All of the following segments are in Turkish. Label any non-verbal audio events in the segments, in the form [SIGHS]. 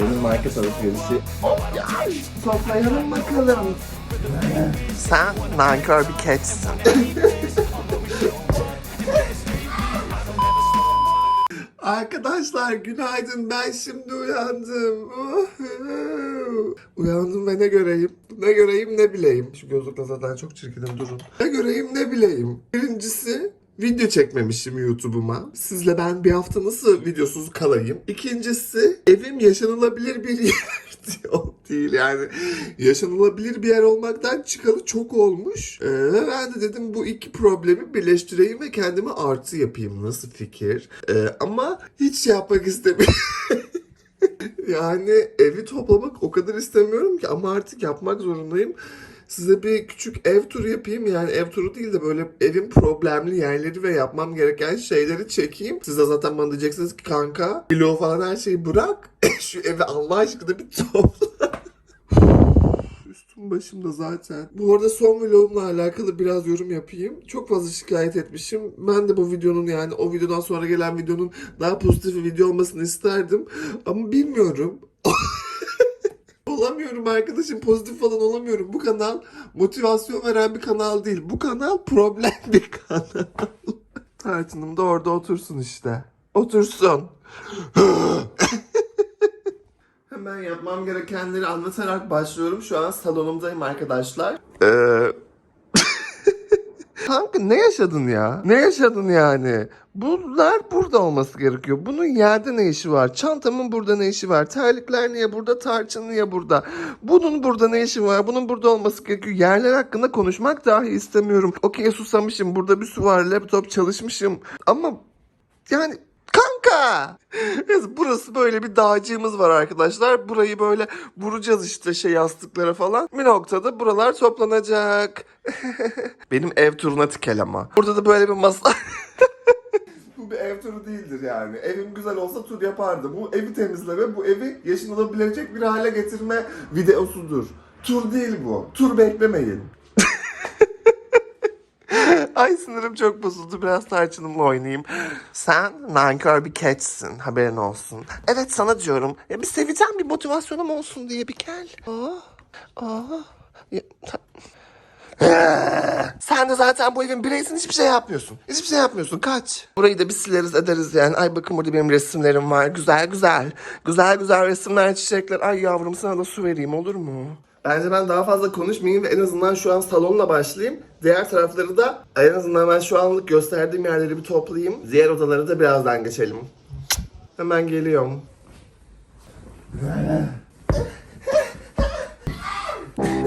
Benim market alışverişi. Toplayalım bakalım. Sen nankör bir keçsin. Arkadaşlar günaydın ben şimdi uyandım. uyandım ve ne göreyim? Ne göreyim ne bileyim. Şu gözlükle zaten çok çirkinim durun. Ne göreyim ne bileyim. Birincisi video çekmemişim YouTube'uma. Sizle ben bir hafta nasıl videosuz kalayım? İkincisi evim yaşanılabilir bir [LAUGHS] yer değil yani. Yaşanılabilir bir yer olmaktan çıkalı çok olmuş. Ee, ben de dedim bu iki problemi birleştireyim ve kendime artı yapayım. Nasıl fikir? Ee, ama hiç şey yapmak istemiyorum. [LAUGHS] yani evi toplamak o kadar istemiyorum ki ama artık yapmak zorundayım. Size bir küçük ev turu yapayım. Yani ev turu değil de böyle evin problemli yerleri ve yapmam gereken şeyleri çekeyim. Siz de zaten bana diyeceksiniz ki kanka vlog falan her şeyi bırak. [LAUGHS] Şu evi Allah aşkına bir topla. [LAUGHS] Üstüm başımda zaten. Bu arada son vlogumla alakalı biraz yorum yapayım. Çok fazla şikayet etmişim. Ben de bu videonun yani o videodan sonra gelen videonun daha pozitif bir video olmasını isterdim. Ama bilmiyorum. [LAUGHS] Olamıyorum arkadaşım pozitif falan olamıyorum. Bu kanal motivasyon veren bir kanal değil. Bu kanal problem bir kanal. [LAUGHS] Tarçınım da orada otursun işte. Otursun. [LAUGHS] Hemen yapmam gerekenleri anlatarak başlıyorum. Şu an salonumdayım arkadaşlar. Ee... Kanka ne yaşadın ya? Ne yaşadın yani? Bunlar burada olması gerekiyor. Bunun yerde ne işi var? Çantamın burada ne işi var? Terlikler niye burada? Tarçın niye burada? Bunun burada ne işi var? Bunun burada olması gerekiyor. Yerler hakkında konuşmak dahi istemiyorum. Okey susamışım. Burada bir su var. Laptop çalışmışım. Ama yani kanka. Burası böyle bir dağcığımız var arkadaşlar. Burayı böyle vuracağız işte şey yastıklara falan. Bir noktada buralar toplanacak. [LAUGHS] Benim ev turuna tikel ama. Burada da böyle bir masa... [LAUGHS] bu bir ev turu değildir yani. Evim güzel olsa tur yapardım. Bu evi temizleme, bu evi yaşanılabilecek bir hale getirme videosudur. Tur değil bu. Tur beklemeyin. Ay sinirim çok bozuldu. Biraz tarçınımla oynayayım. Sen nankör bir keçsin. Haberin olsun. Evet sana diyorum. Ya bir seveceğim bir motivasyonum olsun diye bir gel. Aa, aa. Ya, [LAUGHS] Sen de zaten bu evin bireysin hiçbir şey yapmıyorsun. Hiçbir şey yapmıyorsun kaç. Burayı da bir sileriz ederiz yani. Ay bakın burada benim resimlerim var. Güzel güzel. Güzel güzel resimler çiçekler. Ay yavrum sana da su vereyim olur mu? Bence ben daha fazla konuşmayayım ve en azından şu an salonla başlayayım. Diğer tarafları da en azından ben şu anlık gösterdiğim yerleri bir toplayayım. Diğer odaları da birazdan geçelim. Hemen geliyorum.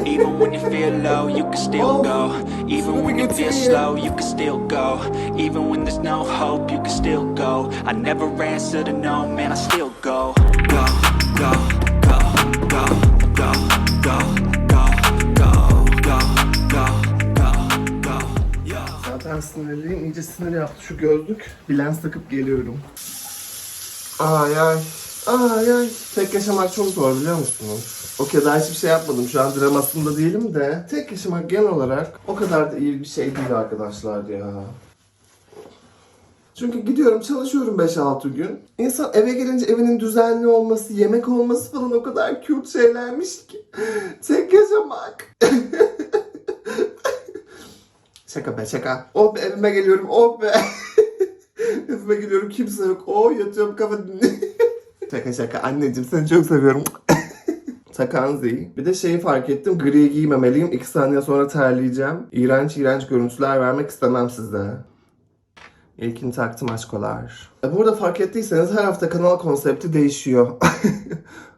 Even when you feel low, you can still go. Even when you feel slow, you can still go. Even when there's no hope, you can still go. I never answer to no, man, I still go. Sinir yaptı şu gözlük. Bir lens takıp geliyorum. Ay ay. Ay ay. Tek yaşamak çok zor biliyor musunuz? O kadar hiçbir şey yapmadım. Şu an dramasında değilim de. Tek yaşamak genel olarak o kadar da iyi bir şey değil arkadaşlar ya. Çünkü gidiyorum çalışıyorum 5-6 gün. İnsan eve gelince evinin düzenli olması, yemek olması falan o kadar cute şeylermiş ki. Tek yaşamak. [LAUGHS] Şaka be şaka. Oh evime geliyorum oh be. [LAUGHS] evime geliyorum kimse yok. Oh yatıyorum kafa [LAUGHS] şaka şaka anneciğim seni çok seviyorum. [LAUGHS] Takanzi. Bir de şeyi fark ettim. Gri giymemeliyim. 2 saniye sonra terleyeceğim. İğrenç iğrenç görüntüler vermek istemem size. İlkini taktım aşkolar. E, Burada fark ettiyseniz her hafta kanal konsepti değişiyor.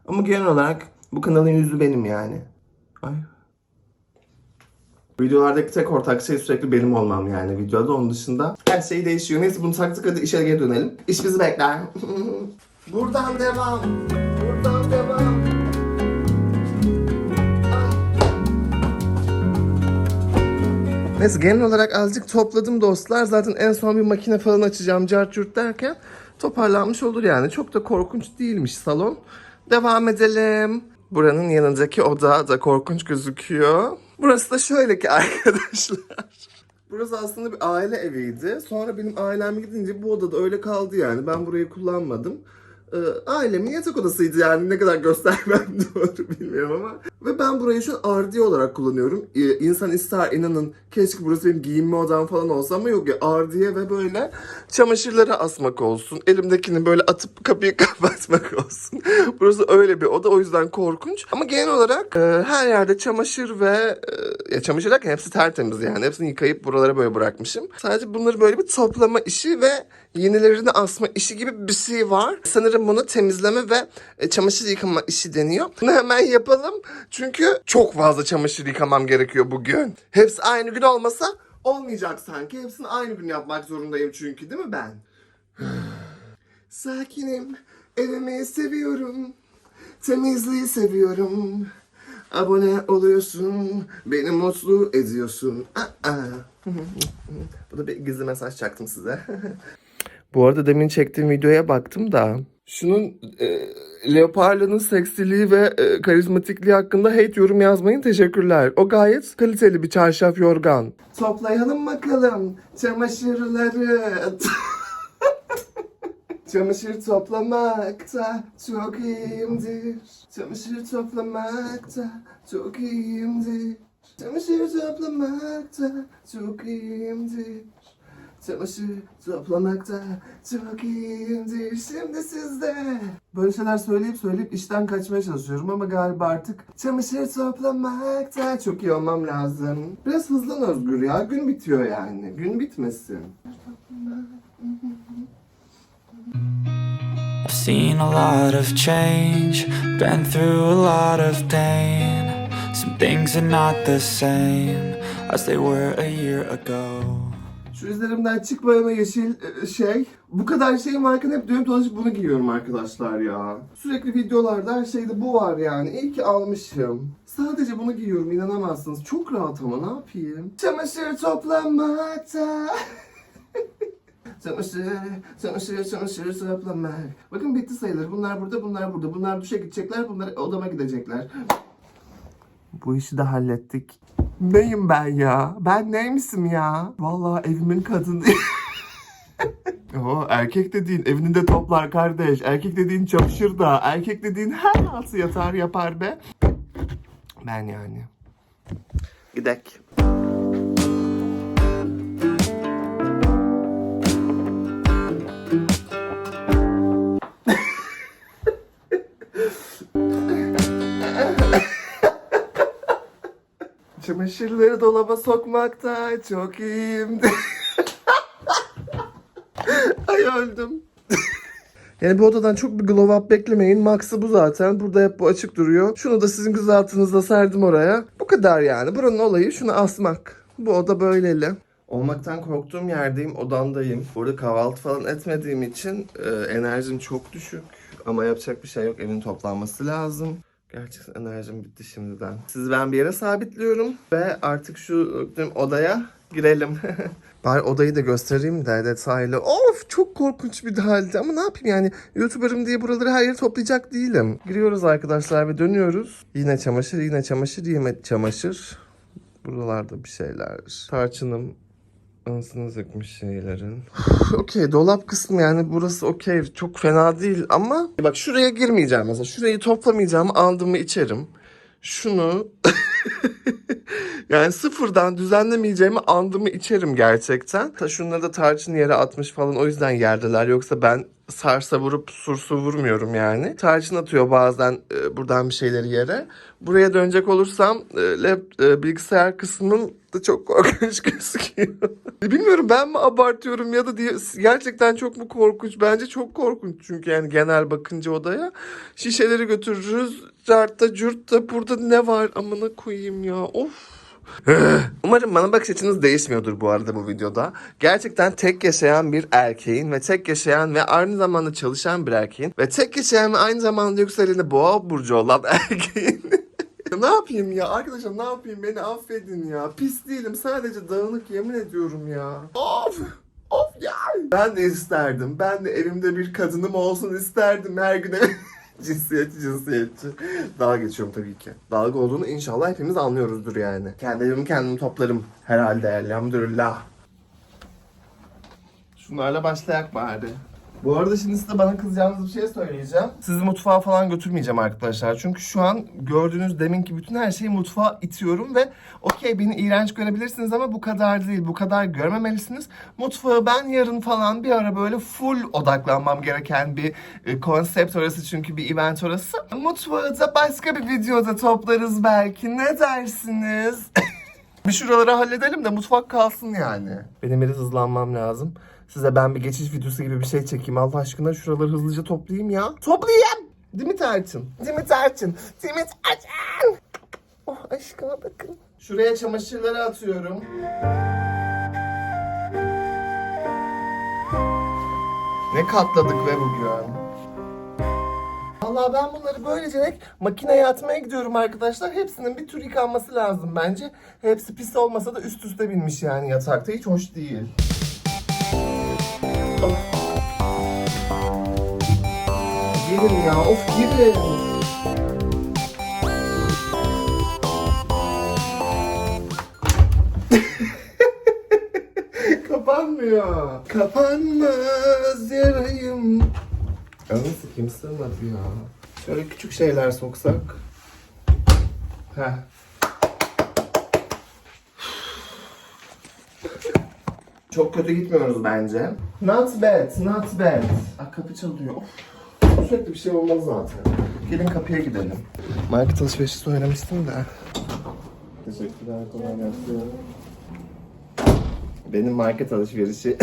Ama genel olarak bu kanalın yüzü benim yani. Ay. Videolardaki tek ortak şey sürekli benim olmam yani videoda. Onun dışında her şey değişiyor. Neyse bunu taktık hadi işe geri dönelim. İş bizi bekler. [LAUGHS] Buradan devam. Buradan devam. Neyse genel olarak azıcık topladım dostlar. Zaten en son bir makine falan açacağım cart curt derken toparlanmış olur yani. Çok da korkunç değilmiş salon. Devam edelim. Buranın yanındaki oda da korkunç gözüküyor. Burası da şöyle ki [LAUGHS] arkadaşlar. Burası aslında bir aile eviydi. Sonra benim ailem gidince bu odada öyle kaldı yani. Ben burayı kullanmadım. E, ailemin yatak odasıydı yani ne kadar göstermem [LAUGHS] doğru bilmiyorum ama. Ve ben burayı şu an ardiye olarak kullanıyorum. E, insan ister inanın keşke burası benim giyinme odam falan olsa ama yok ya ardiye ve böyle çamaşırları asmak olsun. Elimdekini böyle atıp kapıyı [LAUGHS] kapatmak olsun. burası öyle bir oda o yüzden korkunç. Ama genel olarak e, her yerde çamaşır ve e, ya çamaşır derken hepsi tertemiz yani. Hepsini yıkayıp buralara böyle bırakmışım. Sadece bunları böyle bir toplama işi ve yenilerini asma işi gibi bir şey var. Sanırım bunu temizleme ve e, çamaşır yıkama işi deniyor. Bunu hemen yapalım. Çünkü çok fazla çamaşır yıkamam gerekiyor bugün. Hepsi aynı gün olmasa olmayacak sanki. Hepsini aynı gün yapmak zorundayım çünkü değil mi ben? [SIGHS] Sakinim, evimi seviyorum. Temizliği seviyorum. Abone oluyorsun, beni mutlu ediyorsun. Aa. Bu da bir gizli mesaj çaktım size. [LAUGHS] Bu arada demin çektiğim videoya baktım da. Şunun e, Leoparlı'nın seksiliği ve e, karizmatikliği hakkında hate yorum yazmayın teşekkürler. O gayet kaliteli bir çarşaf yorgan. Toplayalım bakalım çamaşırları. [LAUGHS] Çamaşır toplamakta çok iyiyimdir. Çamaşır toplamakta çok iyiyimdir. Çamaşır toplamakta çok iyiyimdir. Çamaşır toplamakta çok iyiyimdir. Şimdi sizde. Böyle şeyler söyleyip söyleyip işten kaçmaya çalışıyorum ama galiba artık çamaşır toplamakta çok iyi olmam lazım. Biraz hızlan Özgür ya. Gün bitiyor yani. Gün bitmesin. I've seen a lot of change, been through a lot of pain. Some things are not the same as they were a year ago. Şu üzerimden çıkmayan yeşil e, şey. Bu kadar şeyim varken hep dönüp dolaşıp bunu giyiyorum arkadaşlar ya. Sürekli videolarda her şeyde bu var yani. İyi ki almışım. Sadece bunu giyiyorum inanamazsınız. Çok rahat ama ne yapayım? Çamaşır toplamakta. [LAUGHS] Çamaşır, çamaşır, çamaşır toplamak. Bakın bitti sayılır. Bunlar burada, bunlar burada. Bunlar duşa gidecekler, bunlar odama gidecekler. Bu işi de hallettik. Neyim ben ya? Ben neymişim ya? Vallahi evimin kadını. [LAUGHS] O erkek dediğin evini de toplar kardeş. Erkek dediğin çalışır da. Erkek dediğin her altı yatar yapar be. Ben yani. Gidek. Çamaşırları dolaba sokmakta çok iyiyimdir. [LAUGHS] Ay öldüm. Yani bu odadan çok bir glow up beklemeyin. Max'ı bu zaten. Burada hep bu açık duruyor. Şunu da sizin göz altınızda serdim oraya. Bu kadar yani. Buranın olayı şunu asmak. Bu oda böyleli. Olmaktan korktuğum yerdeyim, odamdayım. Burada kahvaltı falan etmediğim için e, enerjim çok düşük. Ama yapacak bir şey yok. Evin toplanması lazım. Gerçekten enerjim bitti şimdiden. Sizi ben bir yere sabitliyorum ve artık şu odaya girelim. [LAUGHS] Bari odayı da göstereyim de detaylı. Of çok korkunç bir halde ama ne yapayım yani YouTuber'ım diye buraları her yere toplayacak değilim. Giriyoruz arkadaşlar ve dönüyoruz. Yine çamaşır, yine çamaşır, yine çamaşır. Buralarda bir şeyler. Tarçınım Anasını sıkmış şeylerin. [SIGHS] okey dolap kısmı yani burası okey çok fena değil ama bak şuraya girmeyeceğim mesela şurayı toplamayacağım aldığımı içerim. Şunu [LAUGHS] yani sıfırdan düzenlemeyeceğimi andımı içerim gerçekten. Ta şunları da tarçın yere atmış falan o yüzden yerdeler. Yoksa ben sarsa vurup sursu vurmuyorum yani. Tarçın atıyor bazen e, buradan bir şeyleri yere. Buraya dönecek olursam e, lap, e, bilgisayar kısmının da çok [LAUGHS] korkunç gözüküyor. Bilmiyorum ben mi abartıyorum ya da diye gerçekten çok mu korkunç? Bence çok korkunç çünkü yani genel bakınca odaya. Şişeleri götürürüz. Cartta curtta burada ne var amına koyayım ya. Of. [LAUGHS] Umarım bana bakış açınız değişmiyordur bu arada bu videoda. Gerçekten tek yaşayan bir erkeğin ve tek yaşayan ve aynı zamanda çalışan bir erkeğin ve tek yaşayan ve aynı zamanda yükseleni boğa burcu olan [LAUGHS] erkeğin [LAUGHS] ne yapayım ya arkadaşlar ne yapayım beni affedin ya. Pis değilim sadece dağınık yemin ediyorum ya. Of. Of ya. Ben de isterdim. Ben de evimde bir kadınım olsun isterdim her gün. Cinsiyetçi cinsiyetçi. Dalga geçiyorum tabii ki. Dalga olduğunu inşallah hepimiz anlıyoruzdur yani. Kendi evimi kendim toplarım herhalde elhamdülillah. Şunlarla başlayak bari. Bu arada şimdi size bana kızacağınız bir şey söyleyeceğim. Sizi mutfağa falan götürmeyeceğim arkadaşlar. Çünkü şu an gördüğünüz deminki bütün her şeyi mutfağa itiyorum ve okey beni iğrenç görebilirsiniz ama bu kadar değil. Bu kadar görmemelisiniz. Mutfağı ben yarın falan bir ara böyle full odaklanmam gereken bir e, konsept orası çünkü bir event orası. Mutfağı da başka bir videoda toplarız belki. Ne dersiniz? [LAUGHS] bir şuraları halledelim de mutfak kalsın yani. Benim biraz hızlanmam lazım. Size ben bir geçiş videosu gibi bir şey çekeyim. Allah aşkına şuraları hızlıca toplayayım ya. Toplayayım. Dimit Erçin. Dimit Erçin. Dimit Erçin. Oh aşkına bakın. Şuraya çamaşırları atıyorum. Ne katladık ve bugün. Vallahi ben bunları böylece makineye atmaya gidiyorum arkadaşlar. Hepsinin bir tür yıkanması lazım bence. Hepsi pis olmasa da üst üste binmiş yani yatakta. Hiç hoş değil. Girin ya, of girin. [LAUGHS] Kapanmıyor. Kapanmaz yarayım. Anası kim sığmadı ya? Şöyle küçük şeyler soksak. Heh. Çok kötü gitmiyoruz bence. Not bad, not bad. Aa, kapı çalıyor. Of. Sürekli bir şey olmaz zaten. Gelin kapıya gidelim. Market alışverişi söylemiştim de. Teşekkürler, kolay gelsin. Benim market alışverişi.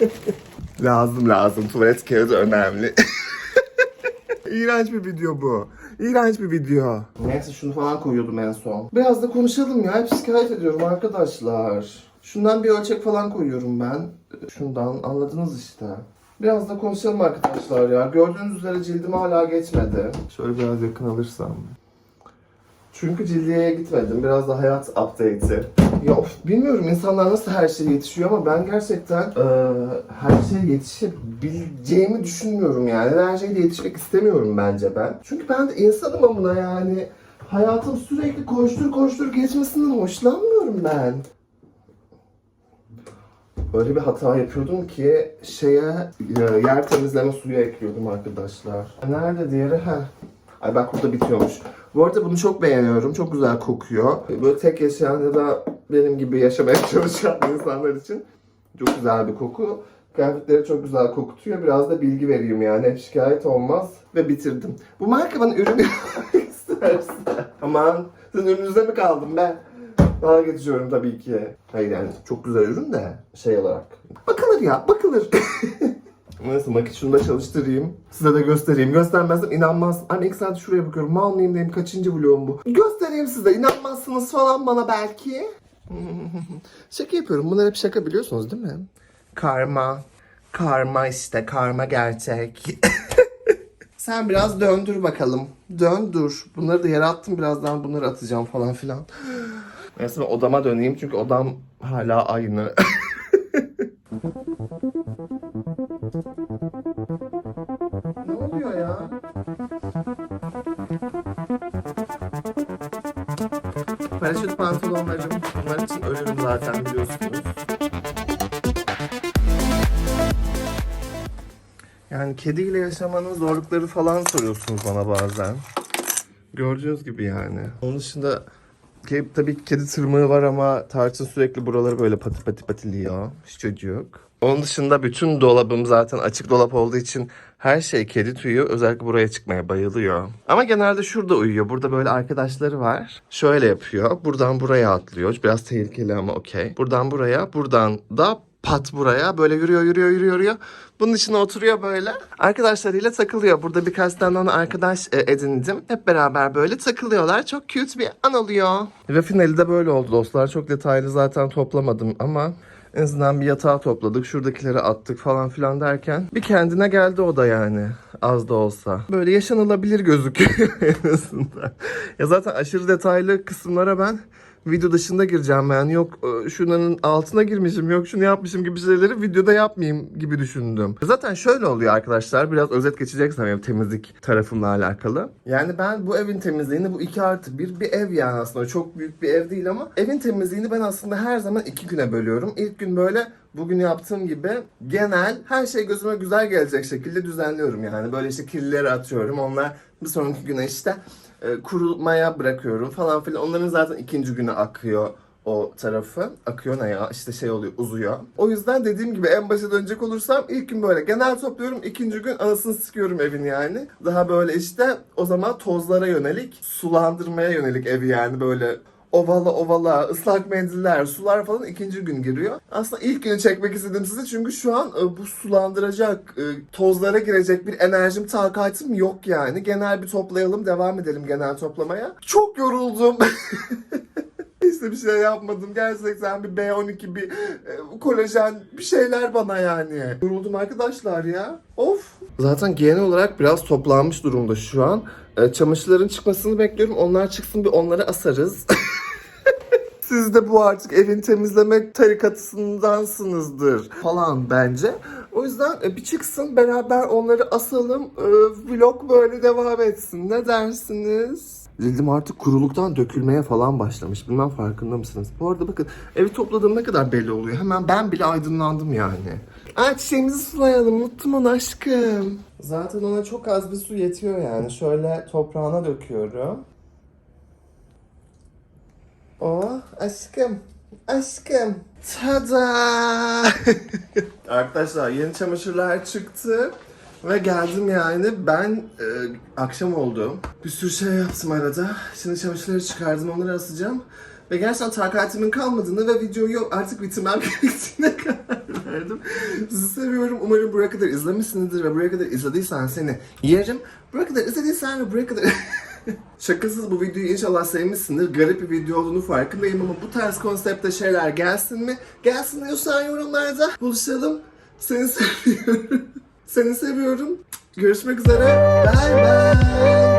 [LAUGHS] lazım lazım. Tuvalet kağıdı önemli. [LAUGHS] İğrenç bir video bu. İğrenç bir video. Neyse şunu falan koyuyordum en son. Biraz da konuşalım ya. Hep şikayet ediyorum arkadaşlar. Şundan bir ölçek falan koyuyorum ben. Şundan anladınız işte. Biraz da konuşalım arkadaşlar ya. Gördüğünüz üzere cildim hala geçmedi. Şöyle biraz yakın alırsam. Çünkü cildiyeye gitmedim. Biraz da hayat update'i. Ya of, bilmiyorum insanlar nasıl her şeye yetişiyor ama ben gerçekten eee, her şeye yetişebileceğimi düşünmüyorum yani. Her şeye de yetişmek istemiyorum bence ben. Çünkü ben de insanım amına yani. Hayatım sürekli koştur koştur geçmesinden hoşlanmıyorum ben. Öyle bir hata yapıyordum ki şeye e, yer temizleme suyu ekliyordum arkadaşlar. Nerede diğeri? Heh. Ay bak burada bitiyormuş. Bu arada bunu çok beğeniyorum. Çok güzel kokuyor. Böyle tek yaşayan ya da benim gibi yaşamaya [LAUGHS] çalışan insanlar için çok güzel bir koku. Kıyafetleri çok güzel kokutuyor. Biraz da bilgi vereyim yani. Hep şikayet olmaz. Ve bitirdim. Bu marka bana ürün [LAUGHS] isterse. Aman sizin ürününüzde mi kaldım ben? Daha geçiyorum tabii ki. Hayır yani çok güzel ürün de şey olarak. Bakılır ya bakılır. [LAUGHS] Neyse makit şunu da çalıştırayım. Size de göstereyim. Göstermezsem inanmaz. Anne ilk saat şuraya bakıyorum. Mal mıyım diyeyim. Kaçıncı vlogum bu? Göstereyim size. İnanmazsınız falan bana belki. [LAUGHS] şaka yapıyorum. Bunlar hep şaka biliyorsunuz değil mi? Karma. Karma işte. Karma gerçek. [LAUGHS] Sen biraz döndür bakalım. Döndür. Bunları da yere attım. Birazdan bunları atacağım falan filan. Neyse ben odama döneyim çünkü odam hala aynı. [LAUGHS] ne oluyor ya? Paraşüt pantolonlarım. Bunlar için ölürüm zaten biliyorsunuz. Yani kediyle yaşamanın zorlukları falan soruyorsunuz bana bazen. Gördüğünüz gibi yani. Onun dışında ke- tabii ki kedi tırmığı var ama Tarçın sürekli buraları böyle pati pati patiliyor. Hiç çocuk. Onun dışında bütün dolabım zaten açık dolap olduğu için her şey kedi tüyü. Özellikle buraya çıkmaya bayılıyor. Ama genelde şurada uyuyor. Burada böyle arkadaşları var. Şöyle yapıyor. Buradan buraya atlıyor. Biraz tehlikeli ama okey. Buradan buraya, buradan da pat buraya. Böyle yürüyor, yürüyor, yürüyor, yürüyor. Bunun içine oturuyor böyle. Arkadaşlarıyla takılıyor. Burada birkaç tane ona arkadaş e, edindim. Hep beraber böyle takılıyorlar. Çok cute bir an oluyor. Ve finali de böyle oldu dostlar. Çok detaylı zaten toplamadım ama en azından bir yatağı topladık. Şuradakileri attık falan filan derken bir kendine geldi o da yani. Az da olsa. Böyle yaşanılabilir gözüküyor [LAUGHS] en azından. Ya zaten aşırı detaylı kısımlara ben video dışında gireceğim yani yok e, şunların altına girmişim yok şunu yapmışım gibi şeyleri videoda yapmayayım gibi düşündüm. Zaten şöyle oluyor arkadaşlar biraz özet geçeceksem benim temizlik tarafımla alakalı. Yani ben bu evin temizliğini bu 2 artı 1 bir ev yani aslında çok büyük bir ev değil ama evin temizliğini ben aslında her zaman iki güne bölüyorum. İlk gün böyle bugün yaptığım gibi genel her şey gözüme güzel gelecek şekilde düzenliyorum yani. Böyle işte kirlileri atıyorum onlar bir sonraki güne işte e, kurulmaya bırakıyorum falan filan. Onların zaten ikinci güne akıyor o tarafı. Akıyor ne ya işte şey oluyor uzuyor. O yüzden dediğim gibi en başa dönecek olursam ilk gün böyle genel topluyorum. ikinci gün anasını sıkıyorum evin yani. Daha böyle işte o zaman tozlara yönelik sulandırmaya yönelik evi yani böyle ovala ovala ıslak mendiller sular falan ikinci gün giriyor. Aslında ilk günü çekmek istedim size çünkü şu an e, bu sulandıracak e, tozlara girecek bir enerjim takatım yok yani. Genel bir toplayalım devam edelim genel toplamaya. Çok yoruldum. [LAUGHS] İşte bir şey yapmadım. Gerçekten bir B12, bir e, kolajen bir şeyler bana yani. Yoruldum arkadaşlar ya. Of. Zaten genel olarak biraz toplanmış durumda şu an. E, çamaşırların çıkmasını bekliyorum. Onlar çıksın bir onları asarız. [LAUGHS] Siz de bu artık evin temizleme tarikatısındansınızdır falan bence. O yüzden e, bir çıksın beraber onları asalım. E, vlog böyle devam etsin. Ne dersiniz? Cildim artık kuruluktan dökülmeye falan başlamış. Bilmem farkında mısınız? Bu arada bakın evi topladığım ne kadar belli oluyor. Hemen ben bile aydınlandım yani. Ay çiçeğimizi sulayalım. Unuttum onu aşkım. Zaten ona çok az bir su yetiyor yani. Şöyle toprağına döküyorum. Oh aşkım. Aşkım. Tada! [LAUGHS] Arkadaşlar yeni çamaşırlar çıktı. Ve geldim yani ben e, akşam oldu. Bir sürü şey yaptım arada. Şimdi çamaşırları çıkardım onları asacağım. Ve gerçekten takatimin kalmadığını ve videoyu artık bitirmem [LAUGHS] gerektiğine karar verdim. Sizi seviyorum. Umarım buraya kadar izlemişsinizdir ve buraya kadar izlediysen seni yerim. Buraya kadar izlediysen ve buraya kadar... [LAUGHS] Şakasız bu videoyu inşallah sevmişsindir. Garip bir video olduğunu farkındayım ama bu tarz konsepte şeyler gelsin mi? Gelsin diyorsan yorumlarda buluşalım. Seni [LAUGHS] seviyorum. Seni seviyorum. Görüşmek üzere. Bye bye.